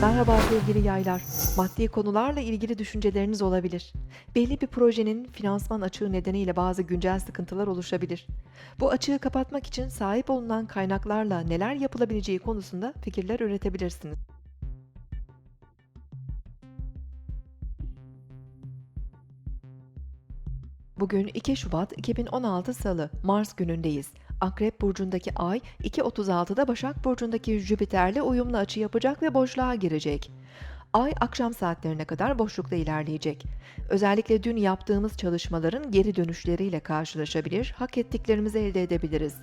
Merhaba sevgili yaylar. Maddi konularla ilgili düşünceleriniz olabilir. Belli bir projenin finansman açığı nedeniyle bazı güncel sıkıntılar oluşabilir. Bu açığı kapatmak için sahip olunan kaynaklarla neler yapılabileceği konusunda fikirler üretebilirsiniz. Bugün 2 Şubat 2016 Salı, Mars günündeyiz. Akrep burcundaki Ay 2.36'da Başak burcundaki Jüpiter'le uyumlu açı yapacak ve boşluğa girecek. Ay akşam saatlerine kadar boşlukta ilerleyecek. Özellikle dün yaptığımız çalışmaların geri dönüşleriyle karşılaşabilir, hak ettiklerimizi elde edebiliriz.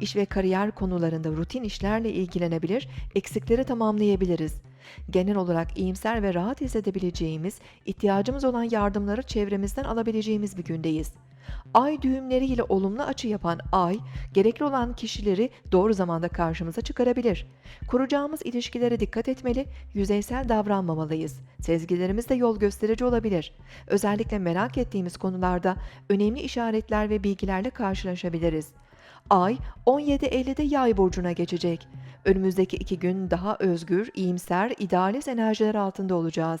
İş ve kariyer konularında rutin işlerle ilgilenebilir, eksikleri tamamlayabiliriz. Genel olarak iyimser ve rahat hissedebileceğimiz, ihtiyacımız olan yardımları çevremizden alabileceğimiz bir gündeyiz. Ay düğümleriyle olumlu açı yapan ay, gerekli olan kişileri doğru zamanda karşımıza çıkarabilir. Kuracağımız ilişkilere dikkat etmeli, yüzeysel davranmamalıyız. Sezgilerimiz de yol gösterici olabilir. Özellikle merak ettiğimiz konularda önemli işaretler ve bilgilerle karşılaşabiliriz. Ay 17.50'de yay burcuna geçecek. Önümüzdeki iki gün daha özgür, iyimser, idealist enerjiler altında olacağız.